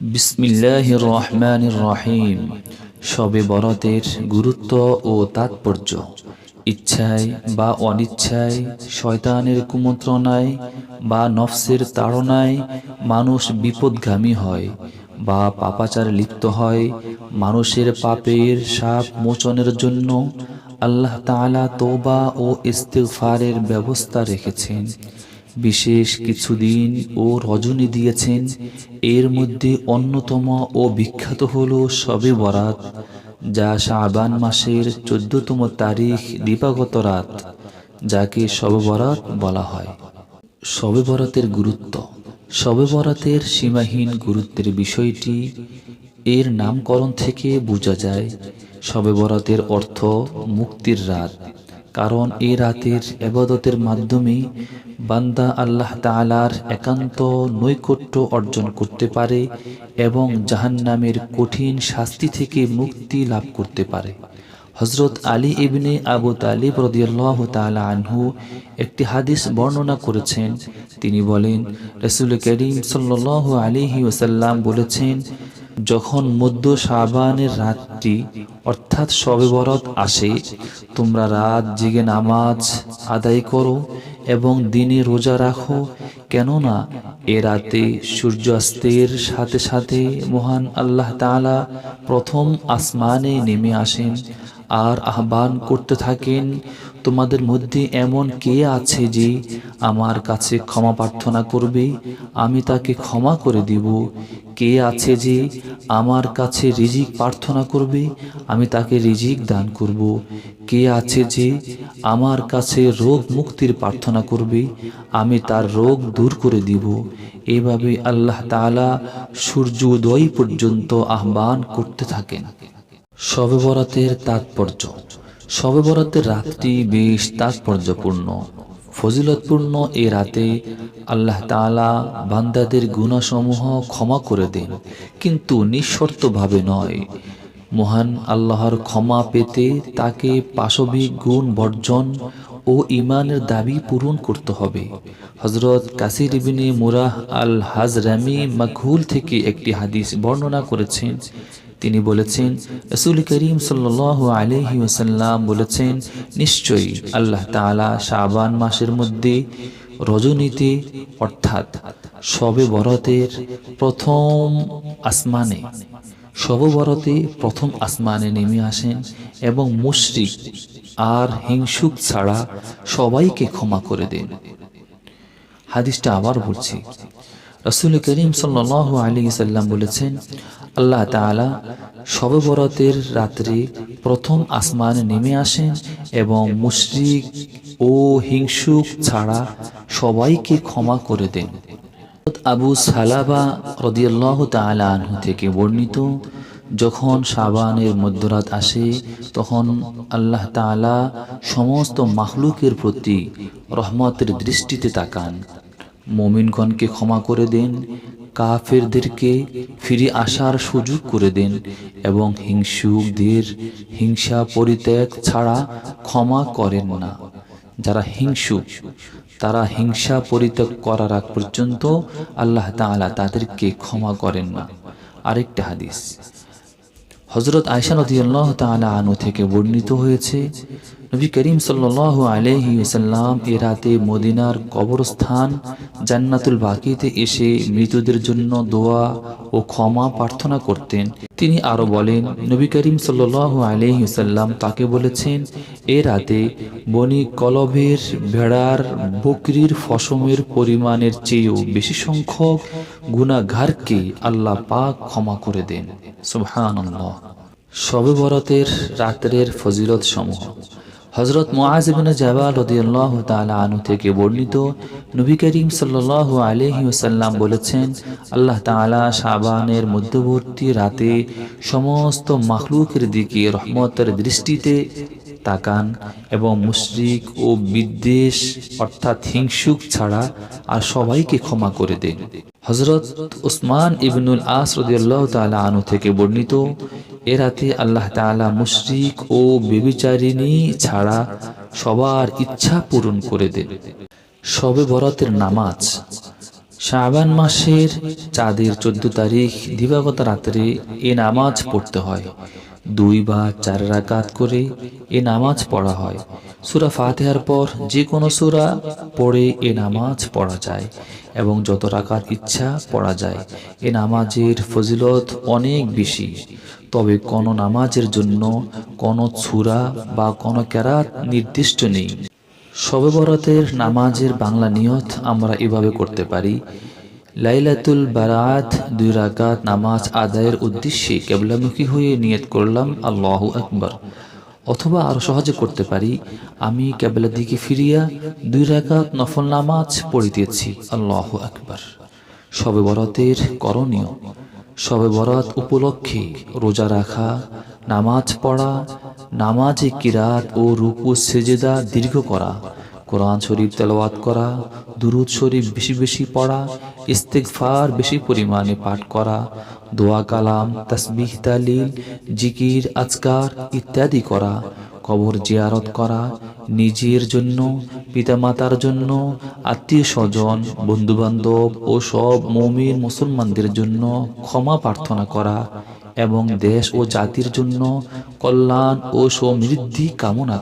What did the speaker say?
বিসমিল্লাহ রহমান রহিম। শবে বরাতের গুরুত্ব ও তাৎপর্য। ইচ্ছায় বা অনিচ্ছায়, শয়তানের কুমন্ত্রণায় বা নফসের তাড়নায় মানুষ বিপদগামী হয়, বা পাপাচার লিপ্ত হয়, মানুষের পাপের সাপ মোচনের জন্য আল্লাহ তাআলা তোবা ও ইস্তেফারের ব্যবস্থা রেখেছেন। বিশেষ কিছু দিন ও রজনী দিয়েছেন। এর মধ্যে অন্যতম ও বিখ্যাত হল শবে বরাত, যা শাবান মাসের চোদ্দতম তারিখ দিবাগত রাত, যাকে শবে বরাত বলা হয়। শবে বরাতের গুরুত্ব। শবে বরাতের সীমাহীন গুরুত্বের বিষয়টি এর নামকরণ থেকে বোঝা যায়। শবে বরাতের অর্থ মুক্তির রাত। কারণ এই রাতের এবাদতের মাধ্যমে বান্দা আল্লাহ তাআলার একান্ত নৈকট্য অর্জন করতে পারে এবং জাহান্নামের কঠিন শাস্তি থেকে মুক্তি লাভ করতে পারে। হজরত আলী ইবনে আবু তালিব রদিয়াল্লাহ তাআলা আনহু একটি হাদিস বর্ণনা করেছেন। তিনি বলেন, রসুল করিম সাল্লাহ আলিহি ওসাল্লাম বলেছেন যখন মধ্য সাবানের রাতটি, অর্থাৎ সবে বরত আসে, তোমরা রাত জেগে নামাজ আদায় করো এবং দিনে রোজা রাখো, কেননা এ রাতে সূর্যাস্তের সাথে সাথে মহান আল্লাহ তালা প্রথম আসমানে নেমে আসেন। আর আহ্বান করতে থাকেন, তোমাদের মধ্যে এমন কে আছে যে আমার কাছে ক্ষমা প্রার্থনা করবে? আমি তাকে ক্ষমা করে দিব। কে আছে যে আমার কাছে রিজিক প্রার্থনা করবে? আমি তাকে রিজিক দান করব। কে আছে যে আমার কাছে রোগ মুক্তির প্রার্থনা করবে? আমি তার রোগ দূর করে দিব। এভাবে আল্লাহ তাআলা সূর্য উদয় পর্যন্ত আহ্বান করতে থাকেন। শবে বরাতের তাৎপর্য। শবে বরাতের রাতটি বেশ তাৎপর্যপূর্ণ, ফজিলতপূর্ণ এ রাতে আল্লাহ তাআলা বান্দাদের গুণাসমূহ ক্ষমা করে দেন, কিন্তু নিঃশর্তভাবে নয়। মহান আল্লাহর ক্ষমা পেতে তাকে পাশবিক গুণ বর্জন ও ইমানের দাবি পূরণ করতে হবে। হজরত কাসির ইবিনে মুরাহ আল হাজরামি মাঘুল থেকে একটি হাদিস বর্ণনা করেছেন তিনি বলেছেন, রসুল করিম সাল্ল আলহি ওসাল্লাম বলেছেন, নিশ্চয়ই আল্লাহ তালা শাবান মাসের মধ্যে রজনীতে, অর্থাৎ শবে বরতের প্রথম আসমানে শব বরতে প্রথম আসমানে নেমে আসেন এবং মুশরিক আর হিংসুক ছাড়া সবাইকে ক্ষমা করে দেন। হাদিসটা আবার বলছি রসুল করিম সাল্ল আলী সাল্লাম বলেছেন, আল্লাহ তালা শবে বরতের রাত্রে প্রথম আসমানে নেমে আসেন এবং মুশরিক ও হিংসুক ছাড়া সবাইকে ক্ষমা করে দেন। আবু সালাবা রদিয়াল্লাহ তালা আনহু থেকে বর্ণিত, যখন সাবানের মধ্যরাত আসে, তখন আল্লাহ তালা সমস্ত মাহলুকের প্রতি রহমতের দৃষ্টিতে তাকান। মমিনগণকে ক্ষমা করে দেন, কাফেরদেরকে ফিরে আসার সুযোগ করে দেন এবং হিংসুকদের হিংসা পরিত্যাগ ছাড়া ক্ষমা করেন না। যারা হিংসুক, তারা হিংসা পরিত্যাগ করার আগ পর্যন্ত আল্লাহ তাআলা তাদেরকে ক্ষমা করেন না। আরেকটা হাদিস হজরত আয়সা নদীল্লাহ তালা আনু থেকে বর্ণিত হয়েছে, নবী করিম সাল্লাহ আলহি সাল্লাম এ রাতে মদিনার কবরস্থান জান্নাতুল বাকিতে এসে মৃতদের জন্য দোয়া ও ক্ষমা প্রার্থনা করতেন। তিনি আরও বলেন, নবী করিম সাল্লাহ আলহি সাল্লাম তাকে বলেছেন, এ রাতে বনি কলবের ভেড়ার বকরির ফসমের পরিমাণের চেয়েও বেশি সংখ্যক গুণাঘারকে আল্লাহ পাক ক্ষমা করে দেন। সুবহানাল্লাহ। শবে বরাতের রাত্রের ফজিলত সমূহ হজরত মোয়াজিবিন জাবাল রদিয়াল্লাহ তালা আনু থেকে বর্ণিত নবী করিম সাল্লাহ আলহি ওসাল্লাম বলেছেন, আল্লাহ তালা সাবানের মধ্যবর্তী রাতে সমস্ত মাখলুকের দিকে রহমতের দৃষ্টিতে তাকান এবং মুশরিক ও বিদ্বেষ, অর্থাৎ হিংসুক ছাড়া আর সবাইকে ক্ষমা করে দেন। হজরত উসমান ইবনুল আস রদিয়াল্লাহ তালা আনু থেকে বর্ণিত, এ রাতে আল্লাহ তাআলা মুশরিক ও বেবিচারিণী ছাড়া সবার ইচ্ছা পূরণ করে দেন। শবে বরাতের নামাজ শাবান মাসের চাঁদের চোদ্দ তারিখ দিবাগত রাত্রে এ নামাজ পড়তে হয়। দুই বা চার রাকাত করে এ নামাজ পড়া হয়। সুরা ফাতেহার পর যে কোনো সুরা পড়ে এ নামাজ পড়া যায় এবং যত রাকাত ইচ্ছা পড়া যায়, এ নামাজের ফজিলত অনেক বেশি। তবে কোনো নামাজের জন্য কোনো ছুরা বা কোনো ক্যারাত নির্দিষ্ট নেই। শবে বরাতের নামাজের বাংলা নিয়ত আমরা এভাবে করতে পারি। লাইলাতুল বারাত, দুই রাকাত নামাজ আদায়ের উদ্দেশ্যে কেবলামুখী হয়ে নিয়ত করলাম, আল্লাহ আকবর। অথবা আরও সহজে করতে পারি, আমি কেবলার দিকে ফিরিয়া দুই রাকাত নফল নামাজ পড়িতেছি আল্লাহ আকবর। শবে বরাতের করণীয় শবে বরাত উপলক্ষে রোজা রাখা, নামাজ পড়া নামাজে কিরাত ও রুকু সেজেদা দীর্ঘ করা, কোরআন শরীফ তেলাওয়াত করা, দুরুদ শরীফ বেশি বেশি পড়া, ইস্তেগফার বেশি পরিমাণে পাঠ করা, দোয়া কালাম, তাসবিহ, তালিল, জিকির, আজকার ইত্যাদি করা, কবর জিয়ারত করা, নিজের জন্য, পিতামাতার জন্য, আত্মীয় স্বজন, বন্ধুবান্ধব ও সব মমির মুসলমানদের জন্য ক্ষমা প্রার্থনা করা এবং দেশ ও জাতির জন্য কল্যাণ ও সমৃদ্ধি কামনা